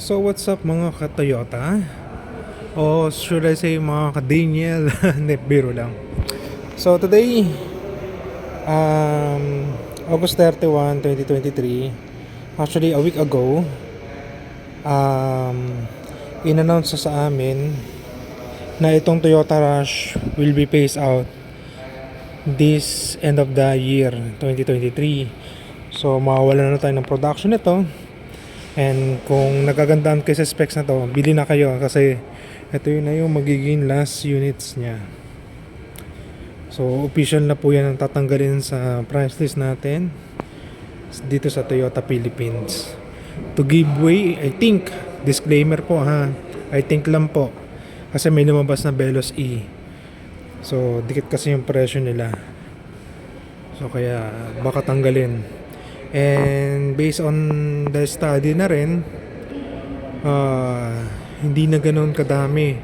So what's up mga ka-Toyota? O should I say mga ka-Daniel? Biro lang. So today, um, August 31, 2023, actually a week ago, um, in-announce na sa amin na itong Toyota Rush will be phased out this end of the year 2023. So mawawala na tayo ng production nito. And kung nagagandaan kayo sa specs na to, bili na kayo kasi ito yun na yung magiging last units niya. So official na po yan ang tatanggalin sa price list natin dito sa Toyota Philippines. To give way, I think, disclaimer po ha, I think lang po kasi may lumabas na Velos E. So dikit kasi yung presyo nila. So kaya baka tanggalin. And based on the study na rin, ah, hindi na ganoon kadami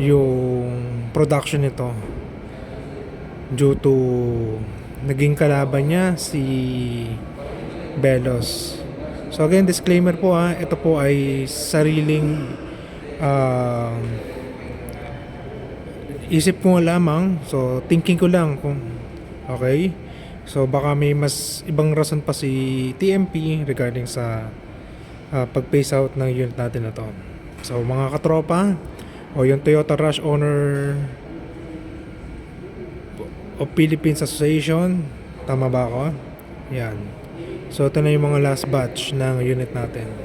yung production nito due to naging kalaban niya si Velos. So again, disclaimer po ha, ito po ay sariling ah, isip ko lamang. So thinking ko lang kung okay. So baka may mas ibang rason pa si TMP regarding sa uh, pag-phase out ng unit natin na to. So mga katropa o yung Toyota Rush owner of Philippines Association, tama ba ako? Yan. So ito na yung mga last batch ng unit natin.